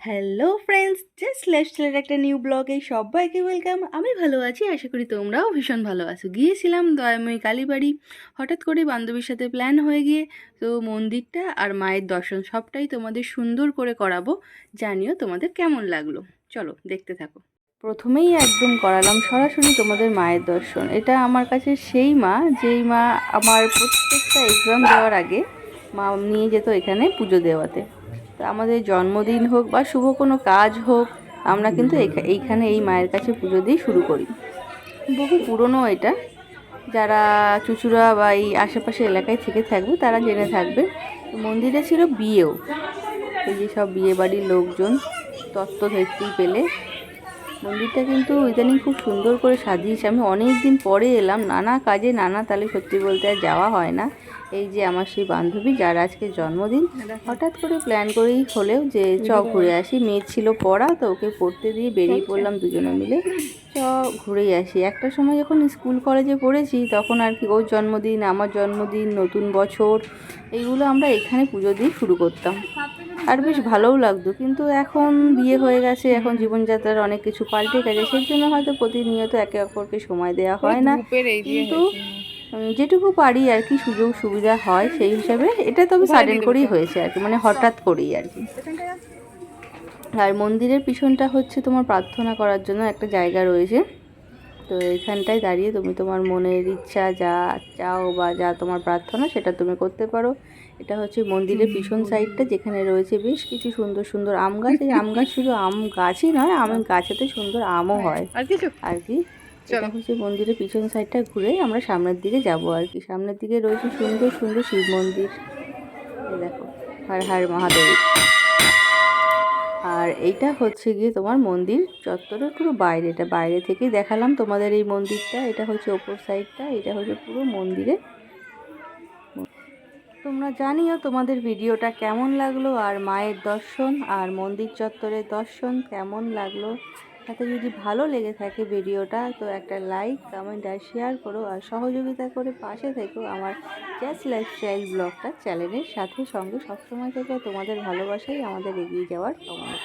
Hello friends just লাইফস্টাইলের একটা new ব্লগে সবাইকে ওয়েলকাম আমি ভালো আছি, আশা করি তোমরাও ভীষণ ভালো আছো। গিয়েছিলাম দয়াময়ী কালীবাড়ি। হঠাৎ করে বান্ধবীর সাথে প্ল্যান হয়ে গিয়ে, তো মন্দিরটা আর মায়ের দর্শন সবটাই তোমাদের সুন্দর করে করাবো। জানিও তোমাদের কেমন লাগল। চলো, দেখতে থাকো। প্রথমেই একদম করালাম সরাসরি তোমাদের মায়ের দর্শন। এটা আমার কাছে সেই মা, যেই মা আমার প্রত্যেকটা এক্সাম দেওয়ার আগে মা নিয়ে যেত এখানে পুজো দেওয়াতে। আমাদের জন্মদিন হোক বা শুভ কোনো কাজ হোক, আমরা কিন্তু এইখানে এই মায়ের কাছে পুজো দিয়ে শুরু করি। বহু পুরনো এটা। যারা চুচুড়া বা এই আশেপাশে এলাকায় থেকে থাকবে, তারা জেনে থাকবে। মন্দিরে ছিল বিয়েও। এই যে সব বিয়ে বাড়ির লোকজন তত্ত্ব দেখতেই পেলে। মন্দিরটা কিন্তু ইদানিং খুব সুন্দর করে সাজিয়েছে। আমি অনেক দিন পরে এলাম। নানা কাজে নানা তালে সত্যি বলতে আর যাওয়া হয় না। এই যে আমার সেই বান্ধবী যার আজকে জন্মদিন হঠাৎ করে প্ল্যান করেই হলেও যে চ ঘুরে আসি মেয়ে ছিল পড়া তো ওকে পড়তে দিয়ে বেরিয়ে পড়লাম দুজনে মিলে। চ ঘুরেই আসি। একটা সময় যখন স্কুল কলেজে পড়েছি তখন আর কি ওর জন্মদিন আমার জন্মদিন নতুন বছর এইগুলো আমরা এখানে পুজো দিয়ে শুরু করতাম। আর বেশ ভালোও লাগতো কিন্তু এখন বিয়ে হয়ে গেছে এখন জীবনযাত্রার অনেক কিছু পাল্টে গেছে সেই জন্য হয়তো প্রতিনিয়ত একে অপরকে সময় দেওয়া হয় না। কিন্তু যেটুকু পারি আর কি সুযোগ সুবিধা হয় সেই হিসাবে এটা তবে সাডেন করেই হয়েছে আর কি মানে হঠাৎ করেই আর কি। আর মন্দিরের পিছনটা হচ্ছে তোমার প্রার্থনা করার জন্য একটা জায়গা রয়েছে। তো এখানটায় দাঁড়িয়ে তুমি তোমার মনের ইচ্ছা যা চাও বা যা তোমার প্রার্থনা সেটা তুমি করতে পারো। এটা হচ্ছে মন্দিরের পিছন সাইডটা যেখানে রয়েছে বেশ কিছু সুন্দর সুন্দর আম গাছ। এই আম গাছ শুধু আম গাছই নয় আম গাছেতে সুন্দর আমও হয়। আর কি। এটা হচ্ছে মন্দিরের পিছন সাইডটা ঘুরে আমরা সামনের দিকে যাব আর কি। সামনের দিকে রয়েছে সুন্দর সুন্দর শিব মন্দির। দেখো, হর হর মহাদেব। আর এইটা হচ্ছে গিয়ে তোমার মন্দির চত্বরের পুরো বাইরে। এটা বাইরে থেকেই দেখালাম তোমাদের এই মন্দিরটা। এটা হচ্ছে ওপর সাইডটা এটা হচ্ছে পুরো মন্দিরে। তোমরা জানিও তোমাদের ভিডিওটা কেমন লাগল, আর মায়ের দর্শন, আর মন্দির চত্বরের দর্শন কেমন লাগল? তাতে যদি ভালো লেগে থাকে ভিডিওটা, তো একটা লাইক কমেন্ট আর শেয়ার করো। আর সহযোগিতা করে পাশে থেকেও আমার জাস্ট লাইফস্টাইল ব্লগটা চ্যানেলের সাথে সঙ্গে। সবসময় থেকে, তোমাদের ভালোবাসাই আমাদের এগিয়ে যাওয়ার কামনা